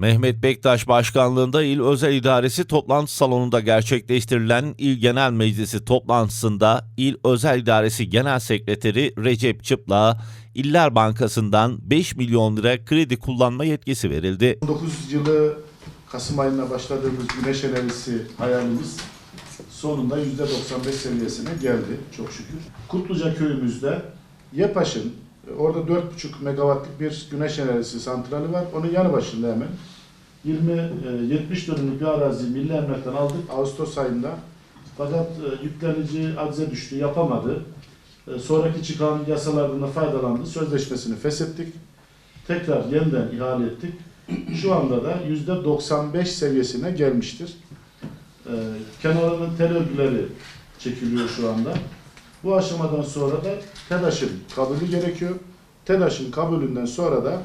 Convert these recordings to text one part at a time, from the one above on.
Mehmet Bektaş başkanlığında İl Özel İdaresi toplantı salonunda gerçekleştirilen İl Genel Meclisi toplantısında İl Özel İdaresi Genel Sekreteri Recep Çıplak'a İller Bankası'ndan 5 milyon lira kredi kullanma yetkisi verildi. 19 yılı Kasım ayında başladığımız güneş enerjisi hayalimiz sonunda %95 seviyesine geldi çok şükür. Kutluca köyümüzde YEPAŞ'ın orada 4,5 megawattlık bir güneş enerjisi santrali var. Onun yanı başında hemen 20 e, 70 dönümlük bir arazi Milli Emlak'tan aldık Ağustos ayında. Fakat e, yüklenici acize düştü, yapamadı. E, Sonraki çıkan yasalardan faydalandı. Sözleşmesini feshettik. Tekrar yeniden ihale ettik. Şu anda da %95 seviyesine gelmiştir. Kenarının tel örgüleri çekiliyor şu anda. Bu aşamadan sonra da TEDAŞ'ın kabulü gerekiyor. TEDAŞ'ın kabulünden sonra da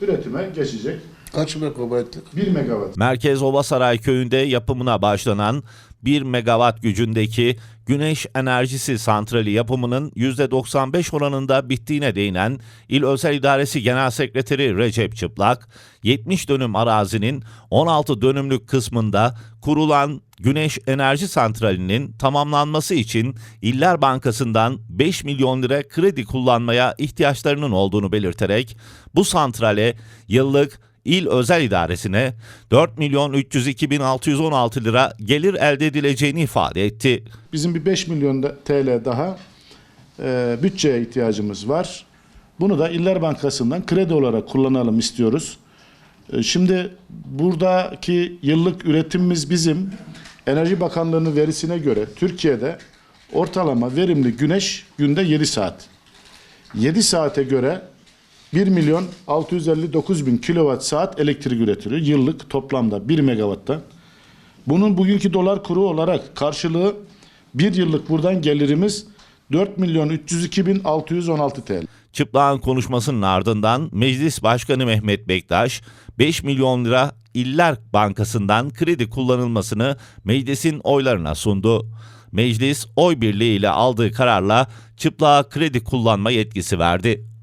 üretime geçecek. Kaç megabaytlık? 1 megawatt. Merkez Ovasaray köyünde yapımına başlanan 1 megawatt gücündeki güneş enerjisi santrali yapımının %95 oranında bittiğine değinen İl Özel İdaresi Genel Sekreteri Recep Çıplak, 70 dönüm arazinin 16 dönümlük kısmında kurulan güneş enerji santralinin tamamlanması için İller Bankası'ndan 5 milyon lira kredi kullanmaya ihtiyaçlarının olduğunu belirterek bu santrale yıllık İl Özel İdaresi'ne 4 milyon 302 bin 616 lira gelir elde edileceğini ifade etti. Bizim bir 5 milyon TL daha e, bütçeye ihtiyacımız var. Bunu da İller Bankası'ndan kredi olarak kullanalım istiyoruz. E, şimdi buradaki yıllık üretimimiz bizim Enerji Bakanlığı'nın verisine göre Türkiye'de ortalama verimli güneş günde 7 saat. 7 saate göre 1 milyon 659 bin kilowatt saat elektrik üretiliyor. Yıllık toplamda 1 megawatta. Bunun bugünkü dolar kuru olarak karşılığı bir yıllık buradan gelirimiz 4 milyon 302 bin 616 TL. Çıplak'ın konuşmasının ardından Meclis Başkanı Mehmet Bektaş 5 milyon lira İller Bankası'ndan kredi kullanılmasını meclisin oylarına sundu. Meclis oy birliğiyle aldığı kararla Çıplak'a kredi kullanma yetkisi verdi.